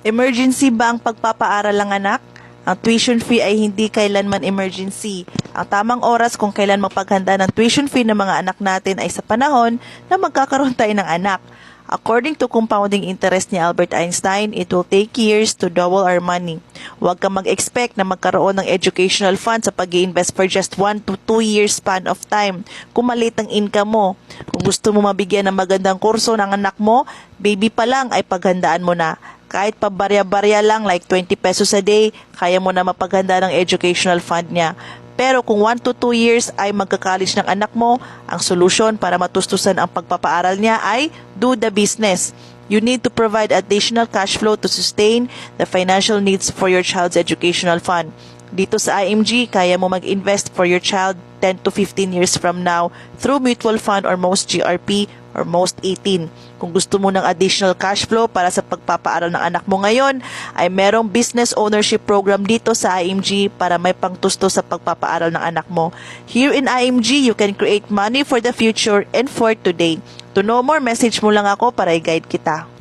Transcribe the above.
Emergency ba ang pagpapaaral ng anak? Ang tuition fee ay hindi kailanman emergency. Ang tamang oras kung kailan mapaghanda ng tuition fee ng mga anak natin ay sa panahon na magkakaroon tayo ng anak. According to compounding interest ni Albert Einstein, it will take years to double our money. Huwag ka mag-expect na magkaroon ng educational fund sa pag invest for just 1 to 2 years span of time. Kung maliit ang income mo, kung gusto mo mabigyan ng magandang kurso ng anak mo, baby pa lang ay paghandaan mo na. Kahit pa barya-barya lang like 20 pesos a day, kaya mo na mapaghanda ng educational fund niya. Pero kung 1 to 2 years ay magka-college ng anak mo, ang solusyon para matustusan ang pagpapaaral niya ay do the business. You need to provide additional cash flow to sustain the financial needs for your child's educational fund. Dito sa IMG, kaya mo mag-invest for your child 10 to 15 years from now through mutual fund or most GRP or most 18. Kung gusto mo ng additional cash flow para sa pagpapaaral ng anak mo ngayon, ay merong business ownership program dito sa IMG para may pangtusto sa pagpapaaral ng anak mo. Here in IMG, you can create money for the future and for today. To know more, message mo lang ako para i-guide kita.